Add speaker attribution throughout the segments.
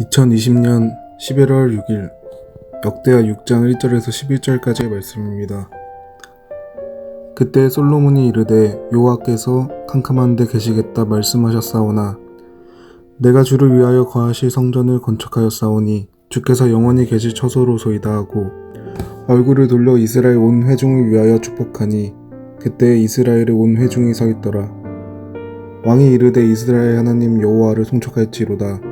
Speaker 1: 2020년 11월 6일 역대하 6장 1절에서 11절까지의 말씀입니다. 그때 솔로몬이 이르되 여호와께서 캄캄한 데 계시겠다 말씀하셨사오나 내가 주를 위하여 거하실 성전을 건축하였사오니 주께서 영원히 계실 처소로소이다 하고 얼굴을 돌려 이스라엘 온 회중을 위하여 축복하니 그때 이스라엘의 온 회중이 서 있더라 왕이 이르되 이스라엘 하나님 여호와를 송축할지로다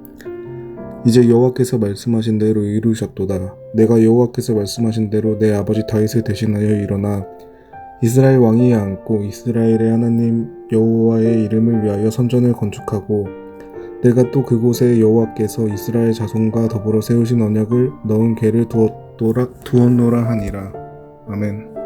Speaker 1: 이제 여호와께서 말씀하신 대로 이루셨도다. 내가 여호와께서 말씀하신 대로 내 아버지 다윗을 대신하여 일어나 이스라엘 왕위에 앉고 이스라엘의 하나님 여호와의 이름을 위하여 성전을 건축하고 내가 또 그곳에 여호와께서 이스라엘 자손과 더불어 세우신 언약을 넣은 궤를 두었도라 두었노라 하니라. 아멘.